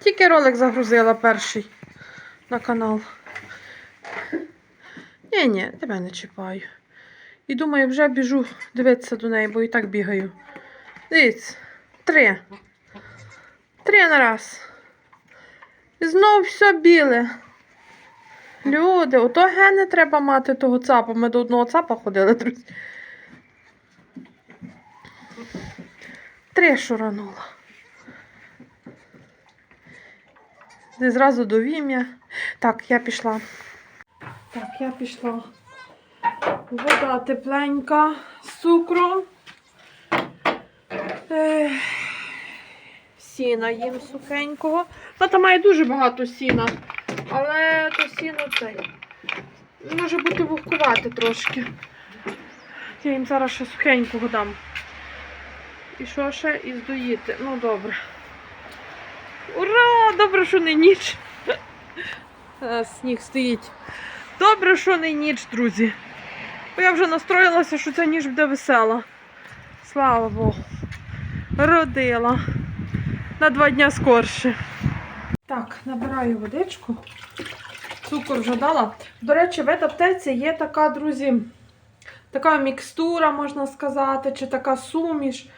Тільки ролик загрузила перший на канал. Ні, ні, тебе не чіпаю. І думаю, вже біжу дивитися до неї, бо і так бігаю. Дивіться, три. Три на раз. І знов все біле. Люди, ото гени треба мати того цапа. Ми до одного цапа ходили, друзі. Три шуранула. Не зразу до вім'я. Так, я пішла. Так, я пішла. Вода тепленька з цукром. Сіна їм сухенького. Тата має дуже багато сіна, але то сіно цей. Може бути вухкувати трошки. Я їм зараз ще сухенького дам. І що ще? І здоїти. Ну добре. Ура! Добре, що не ніч. Сніг стоїть. Добре, що не ніч, друзі. Бо я вже настроїлася, що ця ніч буде весела. Слава Богу. Родила. На два дня скорше. Так, набираю водичку. Цукор вже дала. До речі, в аптеці є така, друзі, така мікстура, можна сказати, чи така суміш,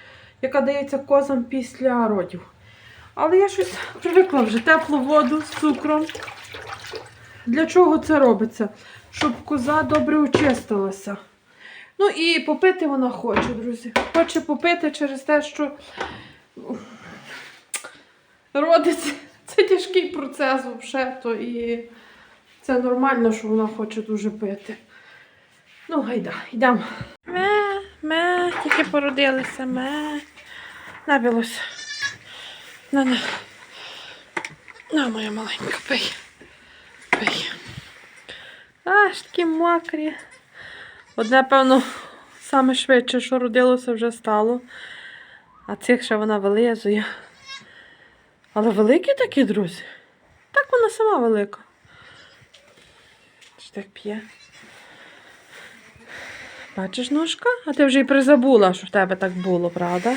яка дається козам після родів. Але я щось привикла вже теплу воду з цукром. Для чого це робиться? Щоб коза добре очистилася. Ну і попити вона хоче, друзі. Хоче попити через те, що родиться. Це тяжкий процес взагалі, то і це нормально, що вона хоче дуже пити. Ну, гайда, йдемо. Ме, ме, тільки породилися, ме. Набілося. На, на. На, моя маленька, пий. Пий. Аж такі мокрі. Одне, певно, саме швидше, що родилося, вже стало. А цих ще вона вилизує. Але великі такі, друзі. Так вона сама велика. Що так п'є? Бачиш ножка? А ти вже й призабула, що в тебе так було, правда?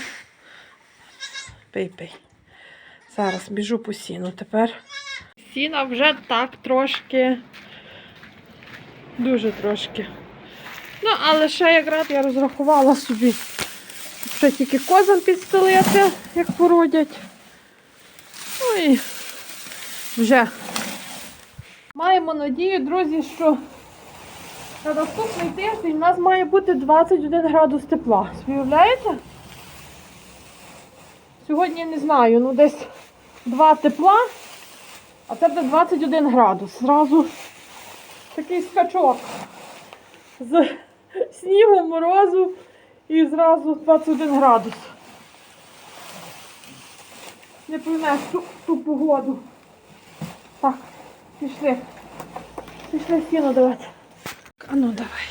Пий, пий. Зараз біжу по сіну тепер. Сіна вже так трошки. Дуже трошки. Ну, але ще якраз я розрахувала собі. Ще тільки козам підстелити, як породять. Ну і вже. Маємо надію, друзі, що на наступний тиждень у нас має бути 21 градус тепла. Уявляєте? Сьогодні не знаю, ну десь 2 тепла, а це буде 21 градус. Зразу такий скачок з снігу, морозу і зразу 21 градус. Не поймеш ту, ту погоду. Так, пішли. Пішли сіно давати. А ну давай.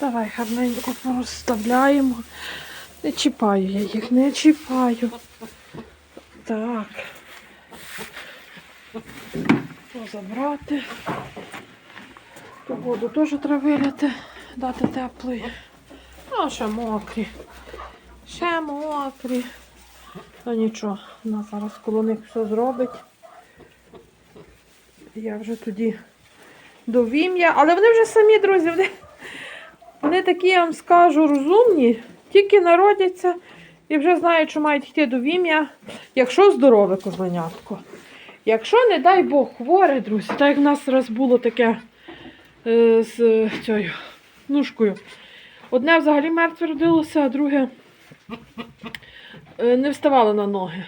Давай гарненько порозставляємо. Не чіпаю я їх, не чіпаю. Так. То забрати. Воду теж треба виляти, дати теплої. А ще мокрі. Ще мокрі. Ну нічого, вона зараз коло них все зробить. Я вже тоді до вім'я. Але вони вже самі, друзі, вони, вони такі, я вам скажу, розумні, тільки народяться і вже знають, що мають йти до вім'я, якщо здорове козленятко. Якщо, не дай Бог, хворе, друзі, так як в нас раз було таке е, з цією нушкою. Одне взагалі мертве родилося, а друге е, не вставало на ноги.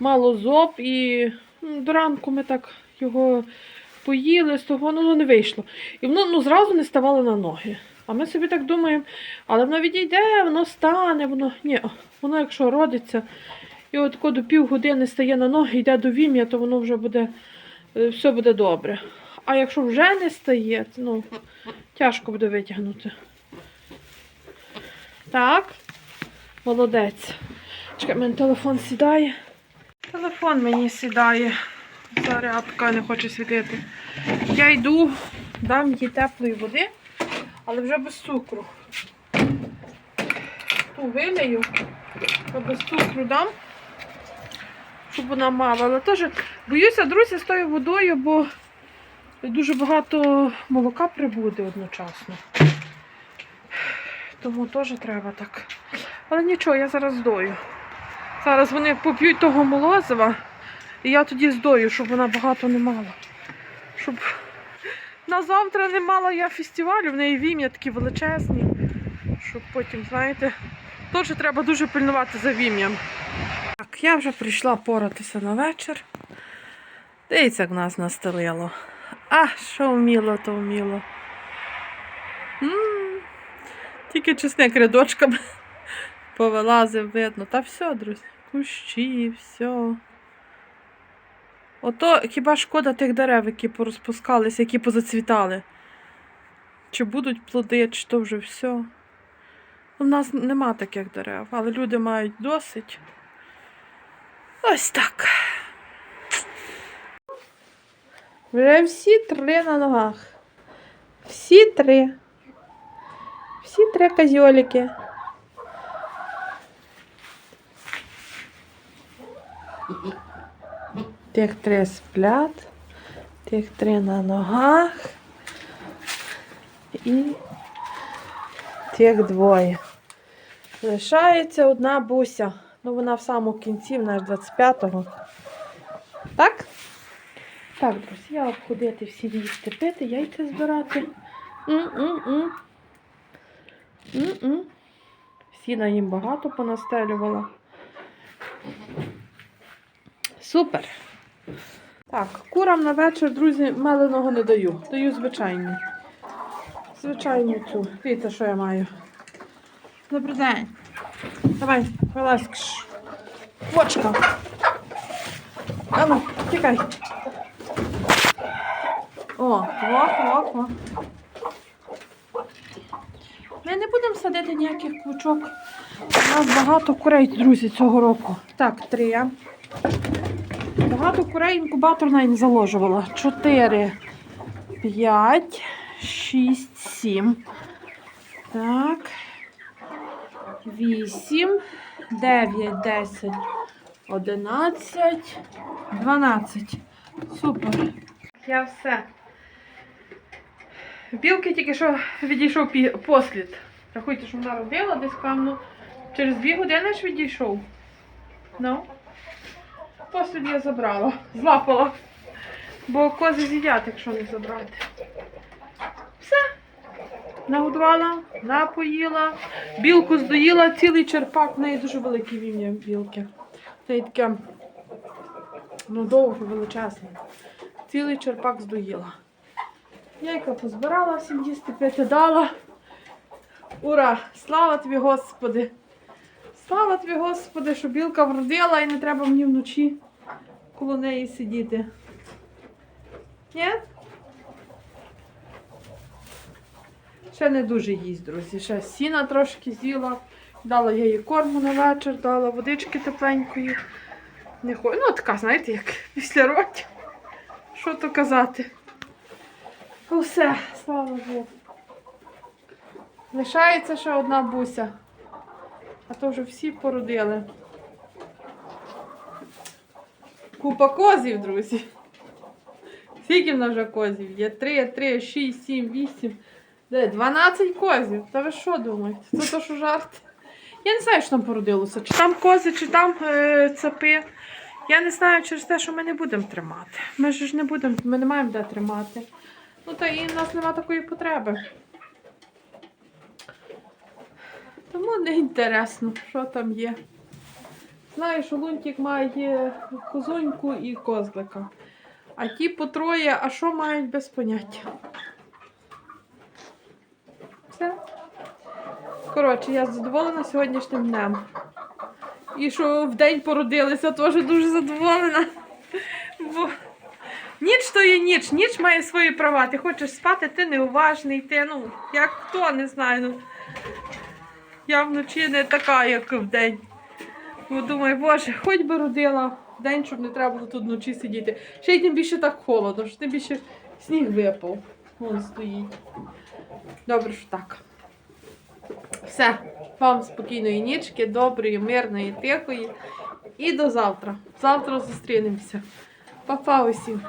Мало зоб і до ранку ми так його поїли, з того ну, не вийшло. І воно ну, зразу не ставало на ноги. А ми собі так думаємо, але воно відійде, воно стане, воно. Ні, воно якщо родиться, і от коли до півгодини стає на ноги, йде до вім'я, то воно вже буде, е, все буде добре. А якщо вже не стає, то, ну, тяжко буде витягнути. Так, молодець. Чекай, мене телефон сідає. Телефон мені сідає. Зарядка не хоче світити. Я йду, дам їй теплої води, але вже без цукру. Ту вилію, то без цукру дам, щоб вона мала. Але теж боюся, друзі, з тою водою, бо дуже багато молока прибуде одночасно. Тому теж треба так. Але нічого, я зараз здою. Зараз вони поп'ють того молозива, і я тоді здою, щоб вона багато не мала. Щоб на завтра не мала я фестивалю, в неї вім'я такі величезні, щоб потім, знаєте, теж треба дуже пильнувати за вім'ям. Так, я вже прийшла поратися на вечір. Дивіться, як нас настелило. А, що вміло, то вміло. М, Тільки чесник рядочками повилазив, видно. Та все, друзі, кущі, все. Ото хіба шкода тих дерев, які порозпускалися, які позацвітали. Чи будуть плоди, чи то вже все. У нас нема таких дерев, але люди мають досить. Ось так. Вже всі три на ногах. Всі три. Всі три козьолики. Тих три сплять, тих три на ногах і тих двоє. Лишається одна буся. Ну, вона в самому кінці, вона ж 25-го. Так? Так, друзі, я обходити всі їсти пити, яйця збирати. М-м-м. М-м. Сіна їм багато понастелювала. Супер. Так, курам на вечір, друзі, меленого не даю. Даю звичайний. Звичайну цю. Дивіться, що я маю. Добрий день. Давай, вилазь. Квочка. Ану, тікай. О, во, во, во. Ми не будемо садити ніяких квочок. У нас багато курей, друзі, цього року. Так, три. Багато курей інкубатор навіть не заложувала. Чотири, п'ять, шість, сім. Так. Вісім, дев'ять, десять, одинадцять, дванадцять. Супер. Я все. Білки тільки що відійшов послід. Рахуйте, що вона родила десь певно. Через дві години ж відійшов. Ну. Послід я забрала. Злапала. Бо кози з'їдять, якщо не забрати. Все. Нагодувала, напоїла, білку здоїла, цілий черпак, в неї дуже великі вім'я білки. Це таке, ну, довго, величезне. Цілий черпак здоїла. Яйка позбирала, всім їсти пити дала. Ура! Слава тобі, Господи! Слава тобі, Господи, що білка вродила і не треба мені вночі коло неї сидіти. Ні? Ще не дуже їсть, друзі. Ще сіна трошки з'їла. Дала я їй корму на вечір, дала водички тепленької. Не хо... Ну, така, знаєте, як після років. Що то казати? Усе, слава Богу. Лишається ще одна буся. А то вже всі породили. Купа козів, друзі. Скільки в нас вже козів? Є 3, 3, 6, 7, 8. 12 козів. Та ви що думаєте? Це то, що жарт? Я не знаю, що там породилося. Чи там кози, чи там е, цапи. Я не знаю через те, що ми не будемо тримати. Ми ж не будемо, ми не маємо де тримати. Ну та і в нас немає такої потреби. Тому не інтересно, що там є. Знаю, що Лунтик має козоньку і козлика. А ті по троє, а що мають без поняття. Все. Коротше, я задоволена сьогоднішнім днем. І що в день породилися, теж дуже задоволена. Бо ніч то є ніч, ніч має свої права. Ти хочеш спати, ти неуважний, ти, ну, як хто, не знаю. Ну, я вночі не така, як вдень. Бо думаю, боже, хоч би родила вдень, щоб не треба було тут вночі сидіти. Ще й тим більше так холодно, що тим більше сніг випав. Вон стоїть. Добре, що так. Все, вам спокійної нічки, доброї, мирної, тихої. І до завтра. Завтра зустрінемося. Па-па усім.